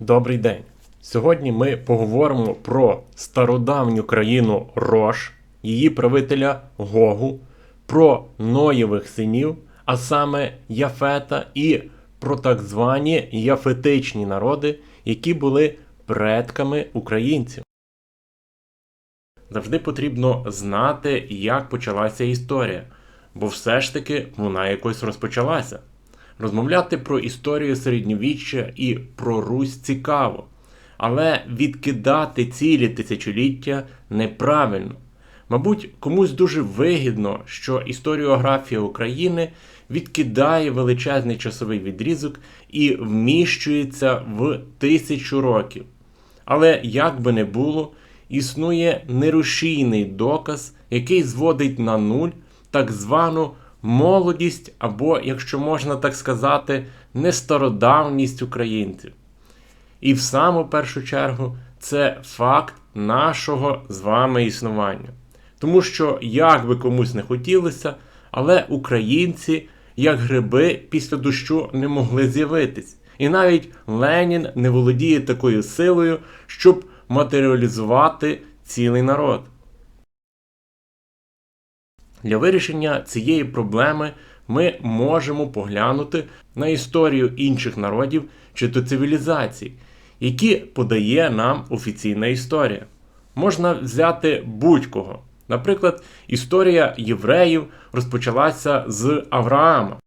Добрий день. Сьогодні ми поговоримо про стародавню країну Рош, її правителя Гогу, про Ноєвих синів, а саме Яфета, і про так звані яфетичні народи, які були предками українців. Завжди потрібно знати, як почалася історія, бо все ж таки вона якось розпочалася. Розмовляти про історію середньовіччя і про Русь цікаво, але відкидати цілі тисячоліття неправильно. Мабуть, комусь дуже вигідно, що історіографія України відкидає величезний часовий відрізок і вміщується в тисячу років. Але як би не було, існує нерушійний доказ, який зводить на нуль так звану молодість, або, якщо можна так сказати, нестародавність українців. І в саму першу чергу це факт нашого з вами існування. Тому що, як би комусь не хотілося, але українці, як гриби, після дощу не могли з'явитись. І навіть Ленін не володіє такою силою, щоб матеріалізувати цілий народ. Для вирішення цієї проблеми ми можемо поглянути на історію інших народів чи то цивілізацій, які подає нам офіційна історія. Можна взяти будь-кого. Наприклад, історія євреїв розпочалася з Авраама.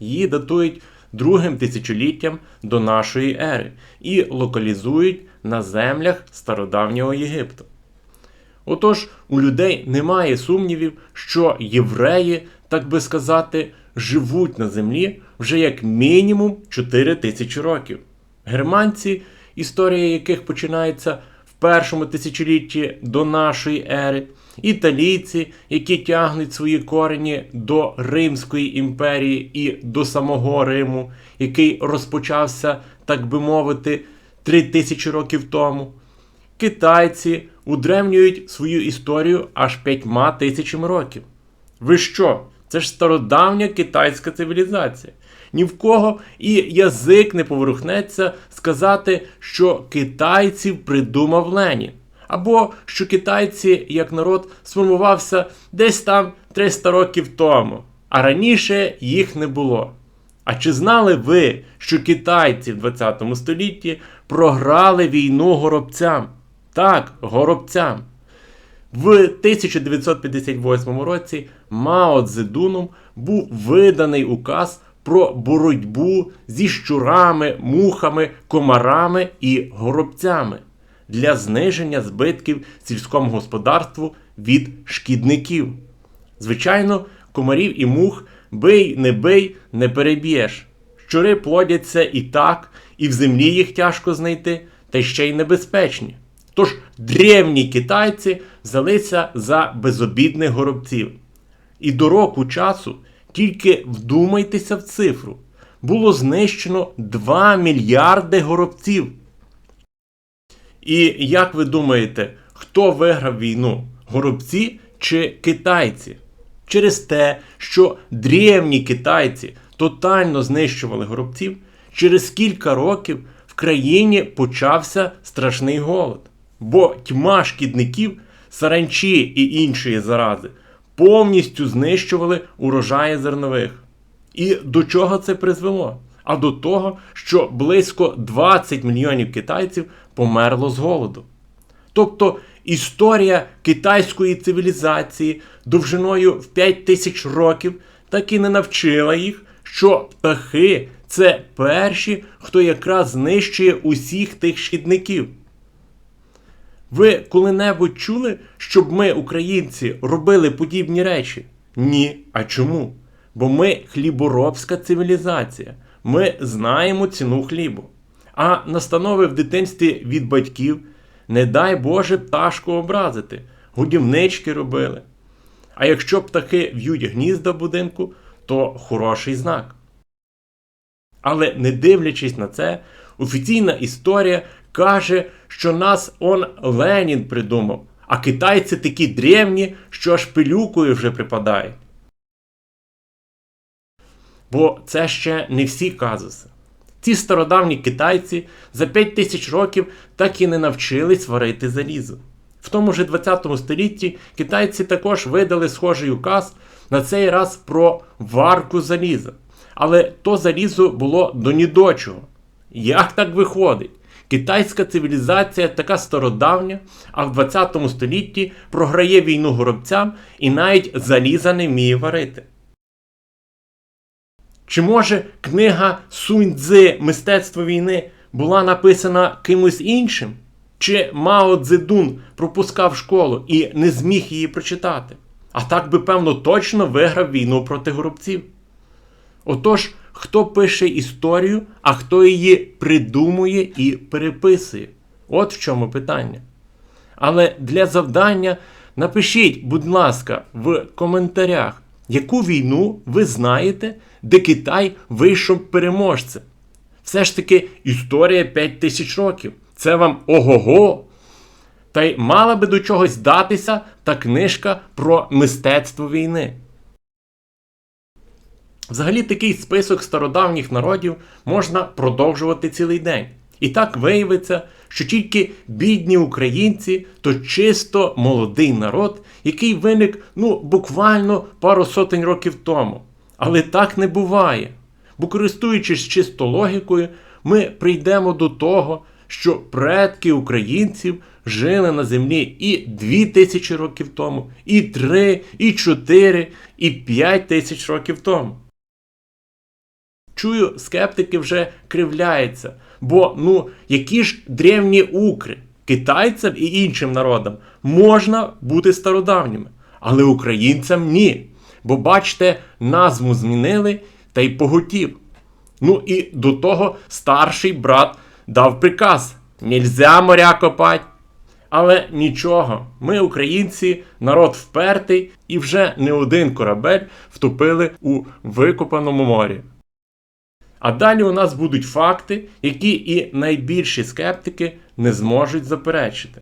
Її датують другим тисячоліттям до нашої ери і локалізують на землях стародавнього Єгипту. Отож, у людей немає сумнівів, що євреї, так би сказати, живуть на землі вже як мінімум 4 тисячі років. Германці, історія яких починається в першому тисячолітті до нашої ери, італійці, які тягнуть свої корені до Римської імперії і до самого Риму, який розпочався, так би мовити, 3 тисячі років тому. Китайці удревнюють свою історію аж п'ятьма тисячами років. Ви що? Це ж стародавня китайська цивілізація. Ні в кого і язик не поворухнеться сказати, що китайців придумав Ленін. Або що китайці, як народ, сформувався десь там 300 років тому, а раніше їх не було. А чи знали ви, що китайці в 20 столітті програли війну горобцям? Так, горобцям. В 1958 році Мао Цзедуном був виданий указ про боротьбу зі щурами, мухами, комарами і горобцями для зниження збитків сільському господарству від шкідників. Звичайно, комарів і мух бий, не бий, не переб'єш. Щури плодяться і так, і в землі їх тяжко знайти, та ще й небезпечні. Тож древні китайці взялися за безобідних горобців. І до року часу, тільки вдумайтеся в цифру, було знищено 2 мільярди горобців. І як ви думаєте, хто виграв війну? Горобці чи китайці? Через те, що древні китайці тотально знищували горобців, через кілька років в країні почався страшний голод. Бо тьма шкідників, саранчі і іншої зарази повністю знищували урожаї зернових. І до чого це призвело? А до того, що близько 20 мільйонів китайців померло з голоду. Тобто історія китайської цивілізації довжиною в 5 тисяч років так і не навчила їх, що птахи це перші, хто якраз знищує усіх тих шкідників. Ви коли-небудь чули, щоб ми, українці, робили подібні речі? Ні. А чому? Бо ми хліборобська цивілізація. Ми знаємо ціну хлібу. А настанови в дитинстві від батьків, не дай Боже пташку образити, годівнички робили. А якщо птахи в'ють гнізда будинку, то хороший знак. Але не дивлячись на це, офіційна історія каже, що нас он Ленін придумав, а китайці такі древні, що аж пилюкою вже припадає. Бо це ще не всі казуси. Ці стародавні китайці за 5 тисяч років так і не навчились варити залізо. В тому ж 20 столітті китайці також видали схожий указ на цей раз про варку заліза. Але то залізо було до нідочого. Як так виходить? Китайська цивілізація така стародавня, а в 20 столітті програє війну горобцям і навіть заліза не вміє варити. Чи може книга Сунь Цзи Мистецтво війни була написана кимось іншим? Чи Мао Цзедун пропускав школу і не зміг її прочитати? А так би, певно, точно виграв війну проти горобців. Отож, хто пише історію, а хто її придумує і переписує? От в чому питання. Але для завдання напишіть, будь ласка, в коментарях, яку війну ви знаєте, де Китай вийшов переможцем. Все ж таки історія 5 тисяч років. Це вам ого-го. Та й мала би до чогось датися та книжка про мистецтво війни. Взагалі такий список стародавніх народів можна продовжувати цілий день. І так виявиться, що тільки бідні українці то чисто молодий народ, який виник ну, буквально пару сотень років тому. Але так не буває. Бо користуючись чисто логікою, ми прийдемо до того, що предки українців жили на землі і дві тисячі років тому, і три, і чотири, і п'ять тисяч років тому. Чую, скептики вже кривляються, бо ну які ж древні укри, китайцям і іншим народам можна бути стародавніми, але українцям ні. Бо бачите, назву змінили та й поготів. Ну і до того старший брат дав приказ: нельзя моря копать. Але нічого, ми, українці, народ впертий, і вже не один корабель втопили у викопаному морі. А далі у нас будуть факти, які і найбільші скептики не зможуть заперечити.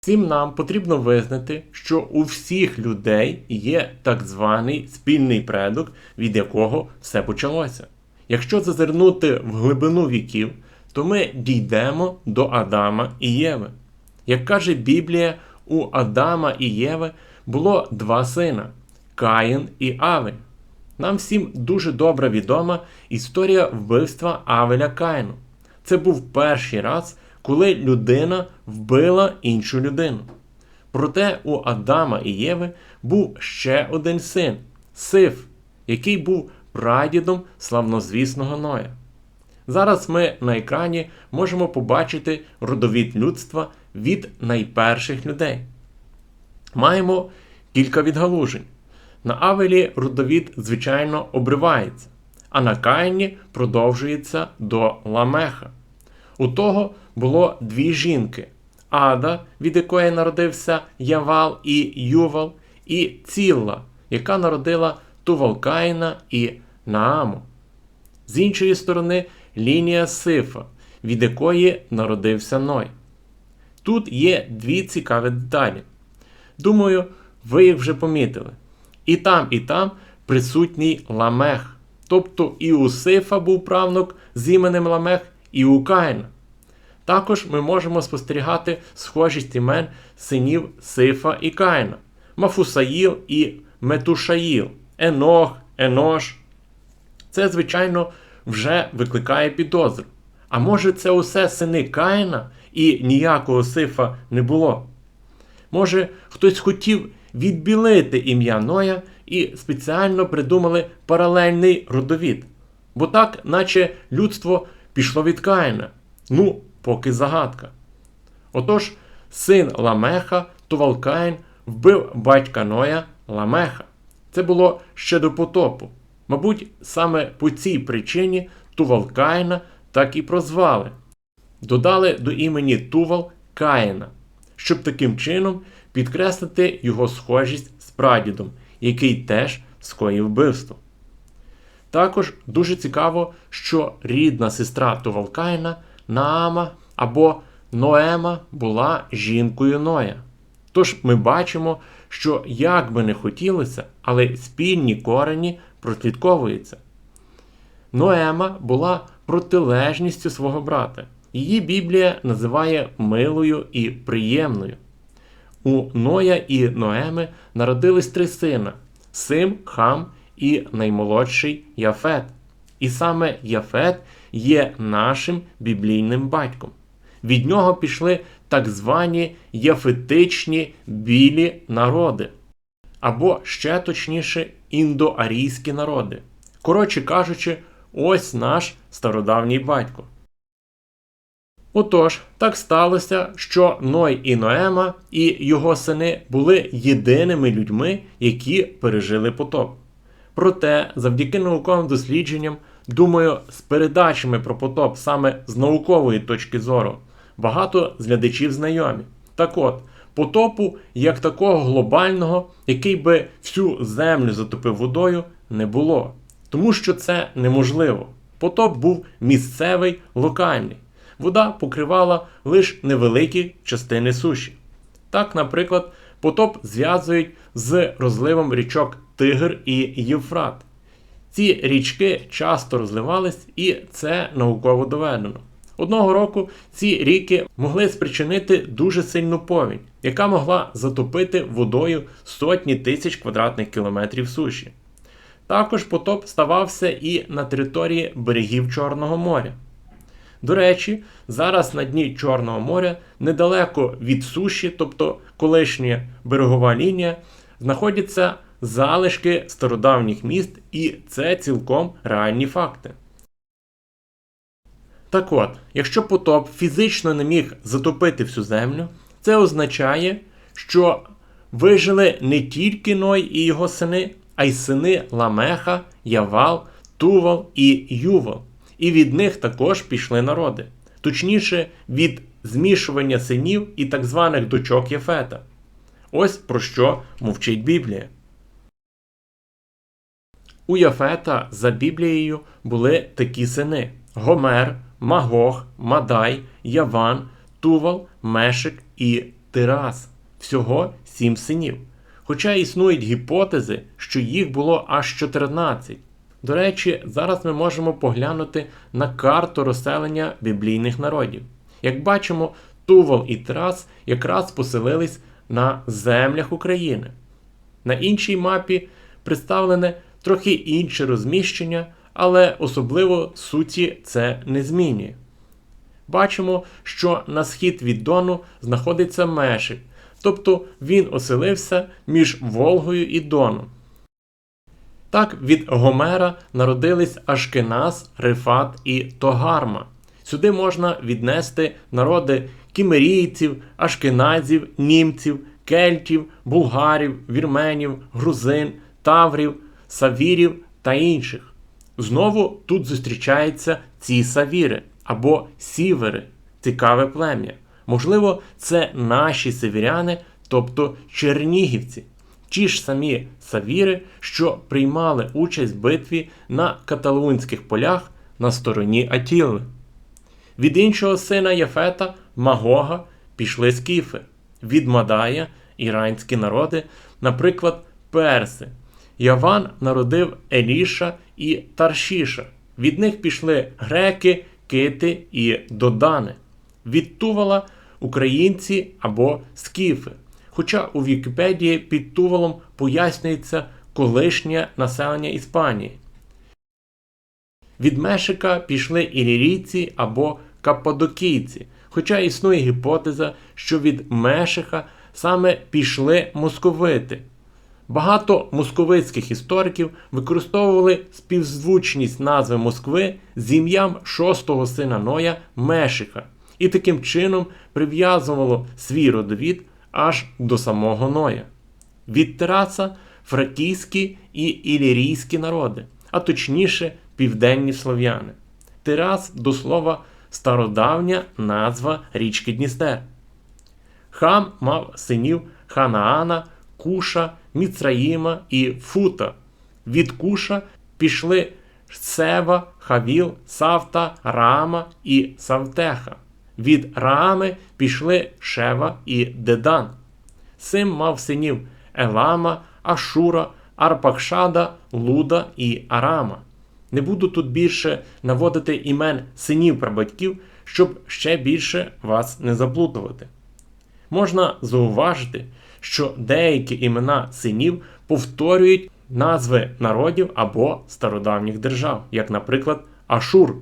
Всім нам потрібно визнати, що у всіх людей є так званий спільний предок, від якого все почалося. Якщо зазирнути в глибину віків, то ми дійдемо до Адама і Єви. Як каже Біблія, у Адама і Єви було два сина Каїн і Авель. Нам всім дуже добре відома історія вбивства Авеля Каїну. Це був перший раз, коли людина вбила іншу людину. Проте у Адама і Єви був ще один син Сиф, який був прадідом славнозвісного Ноя. Зараз ми на екрані можемо побачити родовід людства від найперших людей. Маємо кілька відгалужень. На Авелі родовід, звичайно, обривається, а на Каїні продовжується до Ламеха. У того було дві жінки: Ада, від якої народився Явал і Ювал, і Цілла, яка народила Тувалкаїна і Нааму. З іншої сторони, лінія Сифа, від якої народився Ной. Тут є дві цікаві деталі. Думаю, ви їх вже помітили. І там, і там присутній Ламех. Тобто і у Сифа був правнук з іменем Ламех, і у Каїна. Також ми можемо спостерігати схожість імен синів Сифа і Каїна, Мафусаїл і Метушаїл, Енох, Енош. Це, звичайно, вже викликає підозру. А може, це усе сини Каїна і ніякого Сифа не було? Може, хтось хотів відбілити ім'я Ноя і спеціально придумали паралельний родовід. Бо так, наче людство пішло від Каїна. Ну, поки загадка. Отож, син Ламеха, Тувалкаїн, вбив батька Ноя Ламеха. Це було ще до потопу. Мабуть, саме по цій причині Тувалкаїна так і прозвали. Додали до імені Тувал Каїна, щоб таким чином підкреслити його схожість з прадідом, який теж скоїв вбивство. Також дуже цікаво, що рідна сестра Тувалкаїна Наама або Ноема була жінкою Ноя. Тож ми бачимо, що як би не хотілося, але спільні корені прослідковуються. Ноема була протилежністю свого брата. Її Біблія називає милою і приємною. У Ноя і Ноеми народились три сина: Сим, Хам і наймолодший Яфет. І саме Яфет є нашим біблійним батьком. Від нього пішли так звані яфетичні білі народи, або ще точніше індоарійські народи. Коротше кажучи, ось наш стародавній батько. Отож, так сталося, що Ной і Ноема і його сини були єдиними людьми, які пережили потоп. Проте, завдяки науковим дослідженням, думаю, з передачами про потоп саме з наукової точки зору, багато з глядачів знайомі. Так от, потопу, як такого глобального, який би всю землю затопив водою, не було. Тому що це неможливо. Потоп був місцевий, локальний. Вода покривала лише невеликі частини суші. Так, наприклад, потоп зв'язують з розливом річок Тигр і Євфрат. Ці річки часто розливались, і це науково доведено. Одного року ці ріки могли спричинити дуже сильну повінь, яка могла затопити водою сотні тисяч квадратних кілометрів суші. Також потоп ставався і на території берегів Чорного моря. До речі, зараз на дні Чорного моря, недалеко від суші, тобто колишня берегова лінія, знаходяться залишки стародавніх міст, і це цілком реальні факти. Так от, якщо потоп фізично не міг затопити всю землю, це означає, що вижили не тільки Ной і його сини, а й сини Ламеха, Явал, Тувал і Ювал. І від них також пішли народи, точніше, від змішування синів і так званих дочок Єфета. Ось про що мовчить Біблія. У Яфета за Біблією були такі сини: Гомер, Магог, Мадай, Яван, Тувал, Мешик і Тирас. Всього сім синів. Хоча існують гіпотези, що їх було аж 14. До речі, зараз ми можемо поглянути на карту розселення біблійних народів. Як бачимо, Тувал і Трас якраз поселились на землях України. На іншій мапі представлене трохи інше розміщення, але особливо суті це не змінює. Бачимо, що на схід від Дону знаходиться Мешик, тобто він оселився між Волгою і Доном. Так від Гомера народились Ашкеназ, Рифат і Тогарма. Сюди можна віднести народи кімерійців, ашкеназів, німців, кельтів, булгарів, вірменів, грузин, таврів, савірів та інших. Знову тут зустрічаються ці савіри або сівери, цікаве плем'я. Можливо, це наші севіряни, тобто чернігівці ті ж самі савіри, що приймали участь в битві на каталунських полях на стороні Атіли. Від іншого сина Єфета, Магога, пішли скіфи, від Мадая іранські народи, наприклад, перси. Яван народив Еліша і Таршіша. Від них пішли греки, кити і додани. Від Тувала українці або скіфи хоча у Вікіпедії під Тувалом пояснюється колишнє населення Іспанії. Від Мешика пішли ілірійці або каппадокійці, хоча існує гіпотеза, що від Мешиха саме пішли московити. Багато московицьких істориків використовували співзвучність назви Москви з ім'ям шостого сина Ноя Мешиха і таким чином прив'язувало свій родовід аж до самого Ноя. Від Тераса фракійські і ілірійські народи, а точніше південні слов'яни. Терас, до слова, стародавня назва річки Дністер. Хам мав синів Ханаана, Куша, Міцраїма і Фута. Від Куша пішли Сева, Хавіл, Савта, Рама і Савтеха. Від Раами пішли Шева і Дедан. Сим мав синів Елама, Ашура, Арпакшада, Луда і Арама. Не буду тут більше наводити імен синів прабатьків, щоб ще більше вас не заплутувати. Можна зауважити, що деякі імена синів повторюють назви народів або стародавніх держав, як, наприклад, Ашур.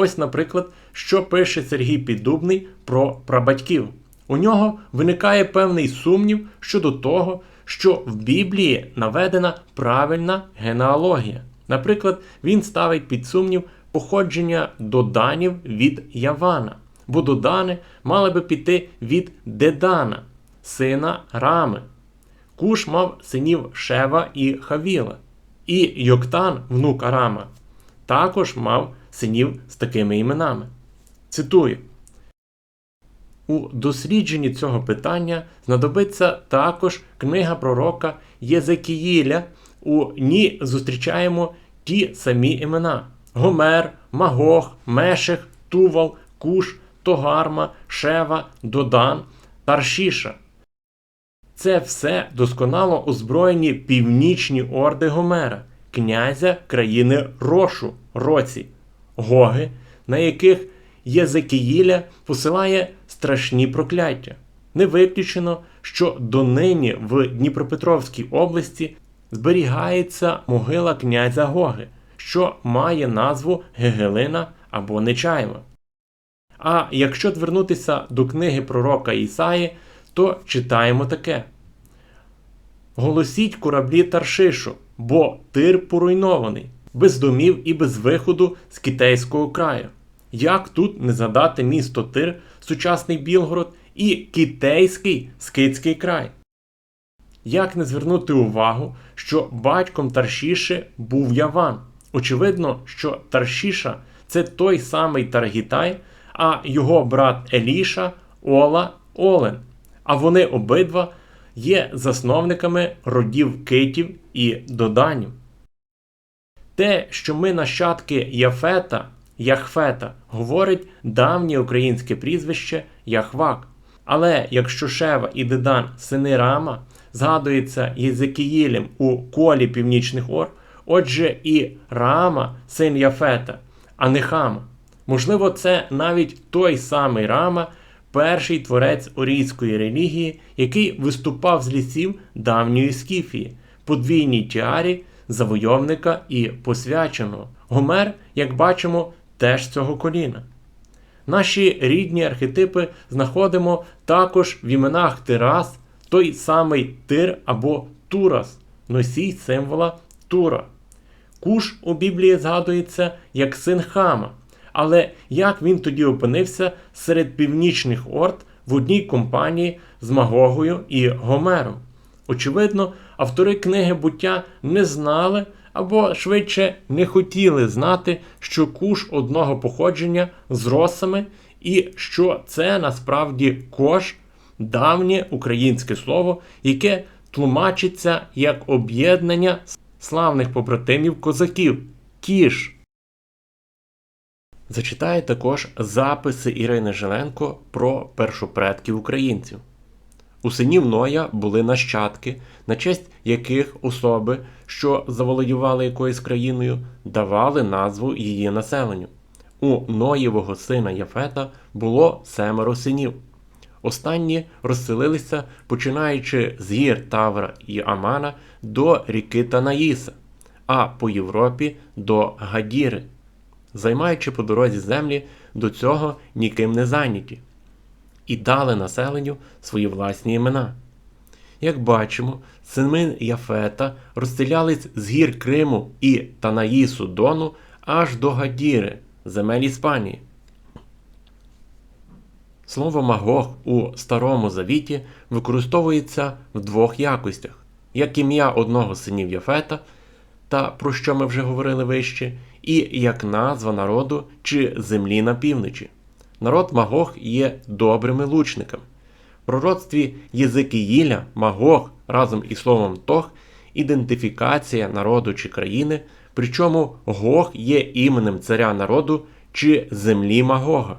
Ось, наприклад, що пише Сергій Піддубний про прабатьків. У нього виникає певний сумнів щодо того, що в Біблії наведена правильна генеалогія. Наприклад, він ставить під сумнів походження доданів від Явана, бо додани мали би піти від Дедана, сина Рами. Куш мав синів Шева і Хавіла, і Йоктан, внук Арама, також мав синів з такими іменами. Цитую. У дослідженні цього питання знадобиться також книга пророка Єзекіїля. У ній зустрічаємо ті самі імена: Гомер, Магог, Мешех, Тувал, Куш, Тогарма, Шева, Додан, Таршіша. Це все досконало озброєні північні орди Гомера, князя країни Рошу, Році, Гоги, на яких Єзекіїля посилає страшні прокляття. Не виключено, що донині в Дніпропетровській області зберігається могила князя Гоги, що має назву Гегелина або Нечаєва. А якщо звернутися до книги пророка Ісаї, то читаємо таке: Голосіть кораблі Таршишу, бо тир поруйнований, без домів і без виходу з китайського краю. Як тут не згадати місто Тир, сучасний Білгород і китайський Скитський край? Як не звернути увагу, що батьком Таршіши був Яван? Очевидно, що Таршіша це той самий Таргітай, а його брат Еліша Ола Олен. А вони обидва є засновниками родів китів і доданів. Те, що ми нащадки Яфета, Яхфета, говорить давнє українське прізвище Яхвак. Але якщо Шева і Дедан сини Рама згадується Єзекіїлем у колі північних ор, отже і Рама, син Яфета, а не Хама. Можливо, це навіть той самий Рама, перший творець орійської релігії, який виступав з лісів давньої Скіфії, подвійній тіарі, завойовника і посвяченого. Гомер, як бачимо, теж цього коліна. Наші рідні архетипи знаходимо також в іменах Тирас, той самий Тир або Турас, носій символа Тура. Куш у Біблії згадується як син Хама. Але як він тоді опинився серед північних орд в одній компанії з Магогою і Гомером? Очевидно, автори книги буття не знали або швидше не хотіли знати, що куш одного походження з росами, і що це насправді кош, давнє українське слово, яке тлумачиться як об'єднання славних побратимів козаків кіш. Зачитаю також записи Ірини Жиленко про першопредків українців. У синів Ноя були нащадки, на честь яких особи, що заволодівали якоюсь країною, давали назву її населенню. У Ноєвого сина Яфета було семеро синів. Останні розселилися, починаючи з гір Тавра і Амана до ріки Танаїса, а по Європі до Гадіри, займаючи по дорозі землі до цього ніким не зайняті і дали населенню свої власні імена. Як бачимо, сини Яфета розстрілялись з гір Криму і Танаїсу Дону аж до Гадіри, земель Іспанії. Слово Магог у Старому Завіті використовується в двох якостях: як ім'я одного з синів Яфета, та про що ми вже говорили вище, і як назва народу чи землі на півночі. Народ Магог є добрими лучниками. В пророцтві Єзикиїля Магог разом із словом Тох ідентифікація народу чи країни, причому Гог є іменем царя народу чи землі Магога.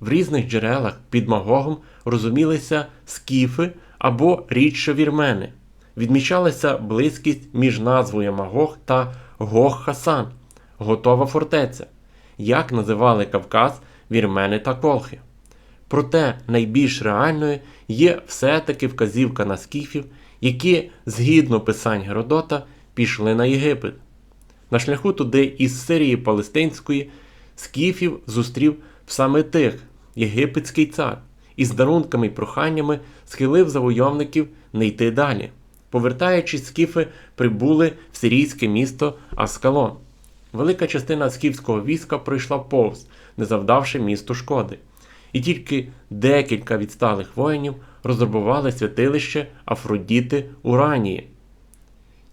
В різних джерелах під Магогом розумілися скіфи або рідше вірмени. відмічалася близькість між назвою Магог та Гог-Хасан готова фортеця, як називали Кавказ вірмени та колхи. Проте найбільш реальною є все-таки вказівка на скіфів, які, згідно писань Геродота, пішли на Єгипет. На шляху туди із Сирії Палестинської скіфів зустрів саме тих єгипетський цар і з дарунками й проханнями схилив завойовників не йти далі. Повертаючись, скіфи прибули в сирійське місто Аскалон. Велика частина скіфського війська пройшла повз, не завдавши місту шкоди. І тільки декілька відсталих воїнів розробували святилище Афродіти Уранії.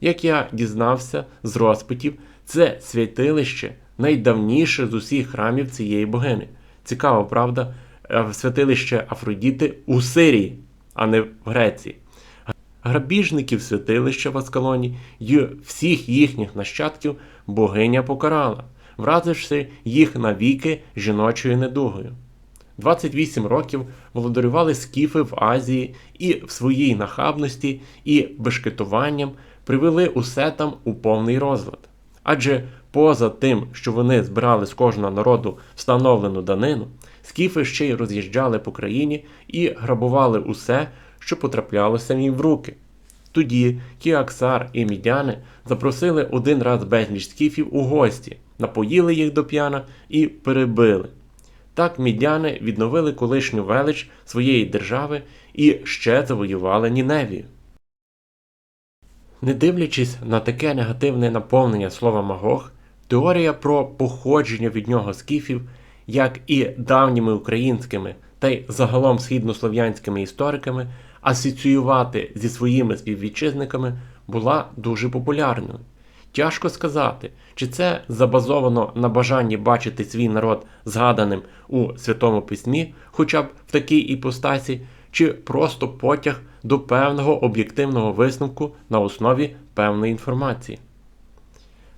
Як я дізнався з розпитів, це святилище найдавніше з усіх храмів цієї богини. Цікаво, правда, Е, святилище Афродіти у Сирії, а не в Греції. Грабіжників святилища в Аскалоні й всіх їхніх нащадків богиня покарала, вразивши їх навіки жіночою недугою. 28 років володарювали скіфи в Азії і в своїй нахабності і бешкетуванням привели усе там у повний розлад. Адже поза тим, що вони збирали з кожного народу встановлену данину, скіфи ще й роз'їжджали по країні і грабували усе, що потраплялося їм в руки. Тоді Кіаксар і мідяни запросили один раз безліч скіфів у гості, напоїли їх до п'яна і перебили. Так мідяни відновили колишню велич своєї держави і ще завоювали Ніневію. Не дивлячись на таке негативне наповнення слова Магог, теорія про походження від нього скіфів, як і давніми українськими та й загалом східнослов'янськими істориками, асоціювати зі своїми співвітчизниками була дуже популярною. Тяжко сказати, чи це забазовано на бажанні бачити свій народ згаданим у Святому Письмі, хоча б в такій іпостасі, чи просто потяг до певного об'єктивного висновку на основі певної інформації.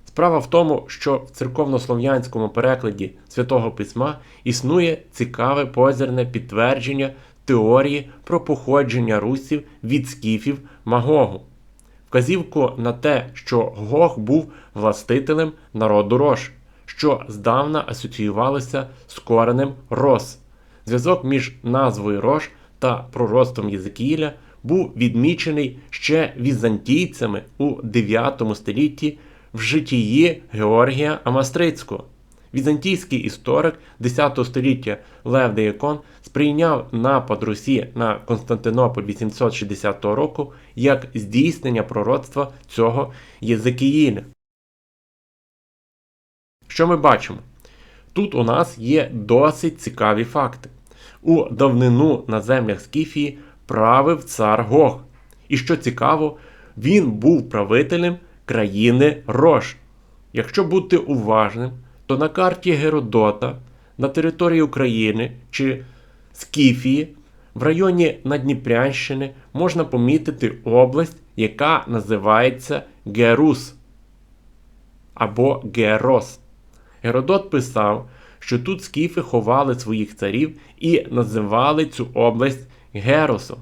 Справа в тому, що в церковнослов'янському перекладі Святого Письма існує цікаве позирне підтвердження теорії про походження русів від скіфів Магогу. Вказівку на те, що Гог був властителем народу Рош, що здавна асоціювалося з коренем Рос. Зв'язок між назвою Рош та пророцтвом Єзекіїля був відмічений ще візантійцями у 9 столітті в житії Георгія Амастрицького. Візантійський історик 10 століття Лев Деякон сприйняв напад Русі на Константинополь 860 року як здійснення пророцтва цього Єзекіїля. Що ми бачимо? Тут у нас є досить цікаві факти. У давнину на землях Скіфії правив цар Гог. І що цікаво, він був правителем країни Рош. Якщо бути уважним, то на карті Геродота на території України чи Скіфії в районі Надніпрянщини можна помітити область, яка називається Герус або Герос. Геродот писав, що тут скіфи ховали своїх царів і називали цю область Геросом.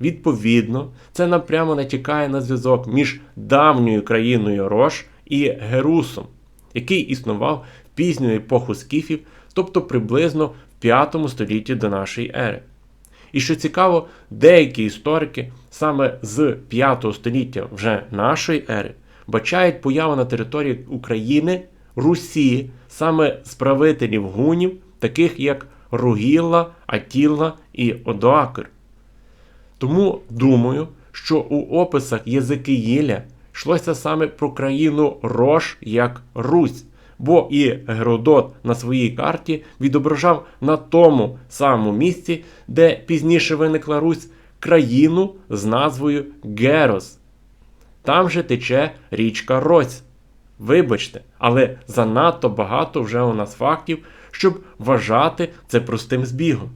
Відповідно, це напрямо натякає на зв'язок між давньою країною Рош і Герусом, який існував пізню епоху скіфів, тобто приблизно в 5 столітті до нашої ери. І що цікаво, деякі історики саме з 5 століття вже нашої ери бачають появу на території України Русі саме з правителів гунів, таких як Ругілла, Атілла і Одоакр. Тому думаю, що у описах Єзикиїля йшлося саме про країну Рош як Русь, бо і Геродот на своїй карті відображав на тому самому місці, де пізніше виникла Русь, країну з назвою Герос. Там же тече річка Рось. Вибачте, але занадто багато вже у нас фактів, щоб вважати це простим збігом.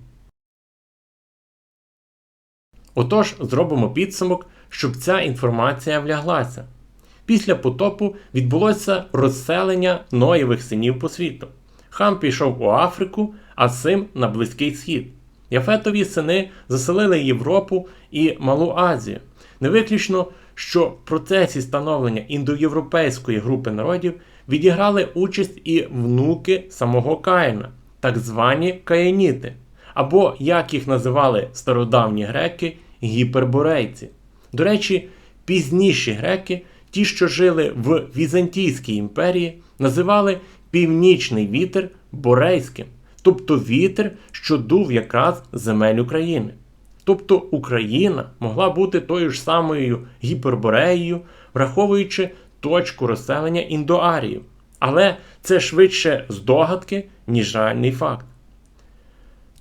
Отож, зробимо підсумок, щоб ця інформація вляглася. Після потопу відбулося розселення Ноєвих синів по світу. Хам пішов у Африку, а Сим на Близький Схід. Яфетові сини заселили Європу і Малу Азію. Не виключно, що в процесі становлення індоєвропейської групи народів відіграли участь і внуки самого Каїна, так звані каїніти, або, як їх називали стародавні греки, гіперборейці. До речі, пізніші греки, ті, що жили в Візантійській імперії, називали північний вітер борейським, тобто вітер, що дув якраз земель України. Тобто Україна могла бути тою ж самою гіпербореєю, враховуючи точку розселення індоаріїв. Але це швидше здогадки, ніж реальний факт.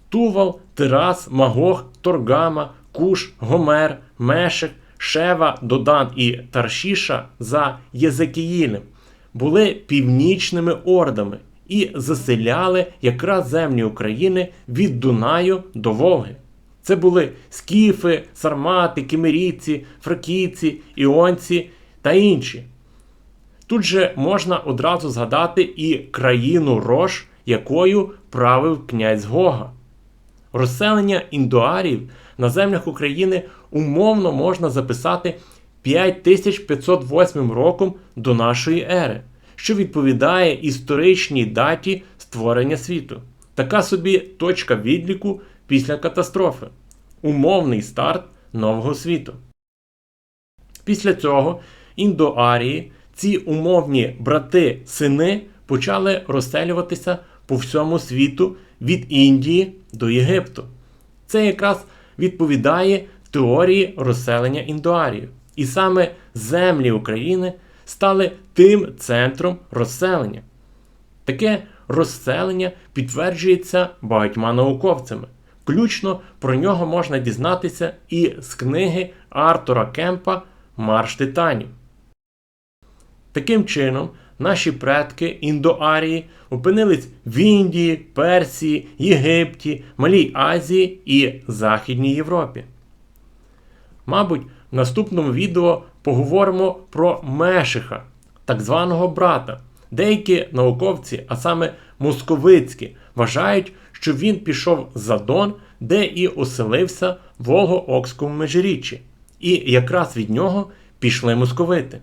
Тувал, Тирас, Магог, Торгама, Куш, Гомер, Мешек, Шева, Додан і Таршіша за Єзекіїлем були північними ордами і заселяли якраз землі України від Дунаю до Волги. Це були скіфи, сармати, кемерійці, фракійці, іонці та інші. Тут же можна одразу згадати і країну Рош, якою правив князь Гога. Розселення індуарів на землях України умовно можна записати 5508 роком до нашої ери, що відповідає історичній даті створення світу. Така собі точка відліку після катастрофи, умовний старт нового світу. Після цього індоарії, ці умовні брати-сини, почали розселюватися по всьому світу від Індії до Єгипту. Це якраз відповідає теорії розселення індоарію. І саме землі України стали тим центром розселення. Таке розселення підтверджується багатьма науковцями. Включно про нього можна дізнатися і з книги Артура Кемпа Марш Титанів. Таким чином, наші предки індоарії опинились в Індії, Персії, Єгипті, Малій Азії і Західній Європі. Мабуть, в наступному відео поговоримо про Мешиха, так званого брата. Деякі науковці, а саме московицькі, вважають, що він пішов за Дон, де і оселився в Волго-Окському межиріччі. І якраз від нього пішли московити.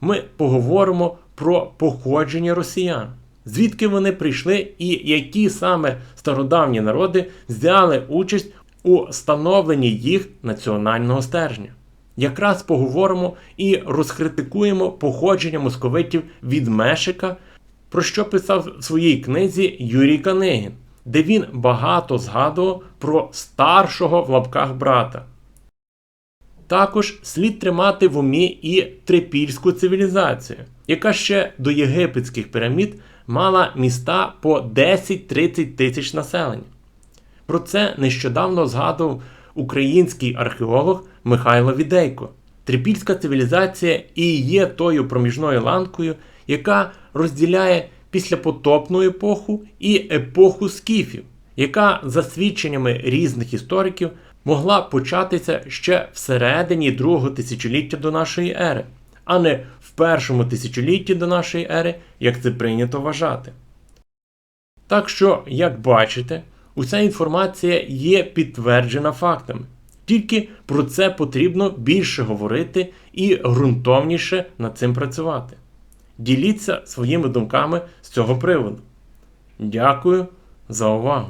Ми поговоримо про походження росіян, звідки вони прийшли і які саме стародавні народи взяли участь у становленні їх національного стержня. Якраз поговоримо і розкритикуємо походження московитів від Мешика, про що писав в своїй книзі Юрій Канигін, де він багато згадував про старшого в лапках брата. Також слід тримати в умі і трипільську цивілізацію, яка ще до єгипетських пірамід мала міста по 10-30 тисяч населення. Про це нещодавно згадував український археолог Михайло Відейко. Трипільська цивілізація і є тою проміжною ланкою, яка розділяє післяпотопну епоху і епоху скіфів, яка, за свідченнями різних істориків, могла початися ще всередині другого тисячоліття до нашої ери, а не в першому тисячолітті до нашої ери, як це прийнято вважати. Так що, як бачите, уся інформація є підтверджена фактами. Тільки про це потрібно більше говорити і ґрунтовніше над цим працювати. Діліться своїми думками з цього приводу. Дякую за увагу!